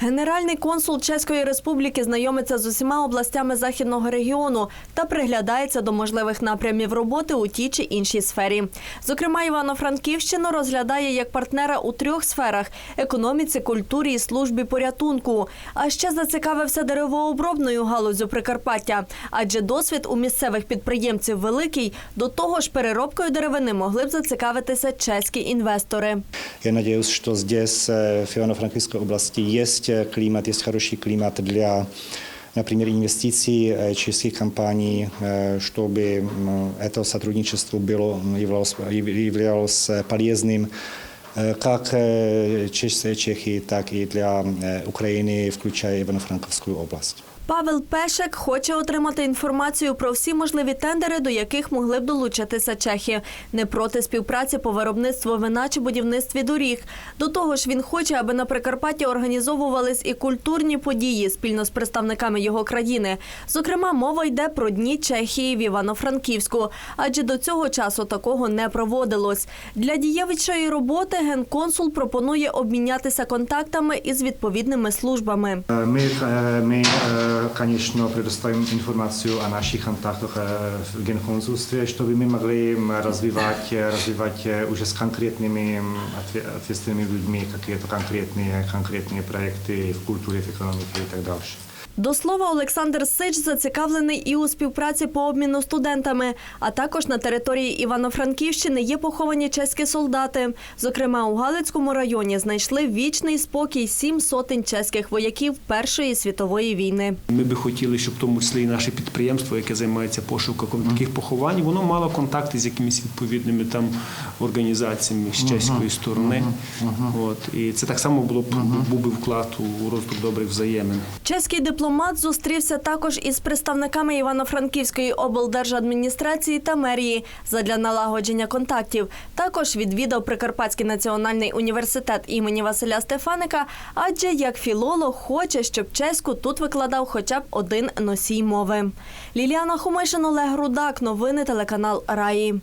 Генеральний консул Чеської Республіки знайомиться з усіма областями західного регіону та приглядається до можливих напрямів роботи у тій чи іншій сфері. Зокрема, Івано-Франківщину розглядає як партнера у трьох сферах: економіці, культурі і службі порятунку. А ще зацікавився деревообробною галузю Прикарпаття, адже досвід у місцевих підприємців великий. До того ж, переробкою деревини могли б зацікавитися чеські інвестори. Я надеюсь, что здесь, э, в Ивано-Франкивской области, есть э, климат, есть хороший климат для, например, инвестиций э, чешских компаний, э, чтобы м, это сотрудничество было, м, являлось, являлось э, полезным э, как э, чешцы, чехи, так и для э, Украины, включая Ивано-Франковскую область. Павел Пешек хоче отримати інформацію про всі можливі тендери, до яких могли б долучитися чехи. Не проти співпраці по виробництву вина чи будівництві доріг. До того ж, він хоче, аби на Прикарпатті організовувались і культурні події спільно з представниками його країни. Зокрема, мова йде про дні Чехії в Івано-Франківську, адже до цього часу такого не проводилось. Для дієвичої роботи генконсул пропонує обмінятися контактами із відповідними службами. My, eh, my eh, конечно, предоставим информацию о наших контактах eh, в генконсульстве, чтобы мы могли м, развивать, э, развивать э, уже с конкретными м, отве- ответственными людьми какие-то конкретные, конкретные проекты в культуре, в экономике и так дальше. До слова, Олександр Сич зацікавлений і у співпраці по обміну студентами. А також на території Івано-Франківщини є поховані чеські солдати. Зокрема, у Галицькому районі знайшли вічний спокій сім сотень чеських вояків Першої світової війни. Ми би хотіли, щоб в тому числі і наше підприємство, яке займається пошуком таких поховань, воно мало контакти з якимись відповідними там організаціями з чеської сторони. От і це так само було б був би вклад у розвиток добрих взаємин. Чеський дипломат зустрівся також із представниками Івано-Франківської облдержадміністрації та мерії задля налагодження контактів. Також відвідав Прикарпатський національний університет імені Василя Стефаника, адже як філолог хоче, щоб чеську тут викладав хоча б один носій мови. Ліліана Хумишин, Олег Рудак. Новини телеканал Раї.